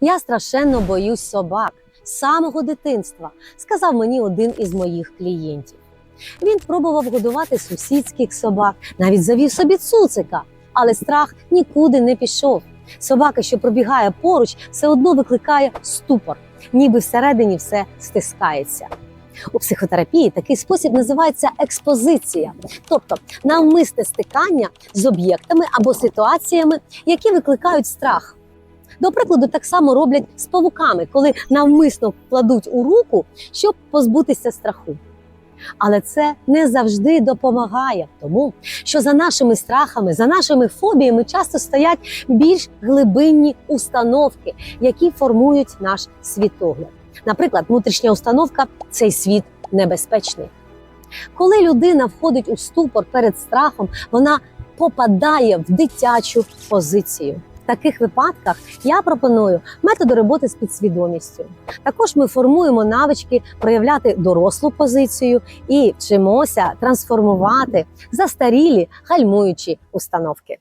Я страшенно боюсь собак з самого дитинства, сказав мені один із моїх клієнтів. Він пробував годувати сусідських собак, навіть завів собі цуцика, але страх нікуди не пішов. Собака, що пробігає поруч, все одно викликає ступор, ніби всередині все стискається. У психотерапії такий спосіб називається експозиція, тобто навмисне стикання з об'єктами або ситуаціями, які викликають страх. До прикладу, так само роблять з павуками, коли навмисно кладуть у руку, щоб позбутися страху. Але це не завжди допомагає, тому що за нашими страхами, за нашими фобіями часто стоять більш глибинні установки, які формують наш світогляд. Наприклад, внутрішня установка цей світ небезпечний. Коли людина входить у ступор перед страхом, вона попадає в дитячу позицію. Таких випадках я пропоную методи роботи з підсвідомістю. Також ми формуємо навички проявляти дорослу позицію і вчимося трансформувати застарілі гальмуючі установки.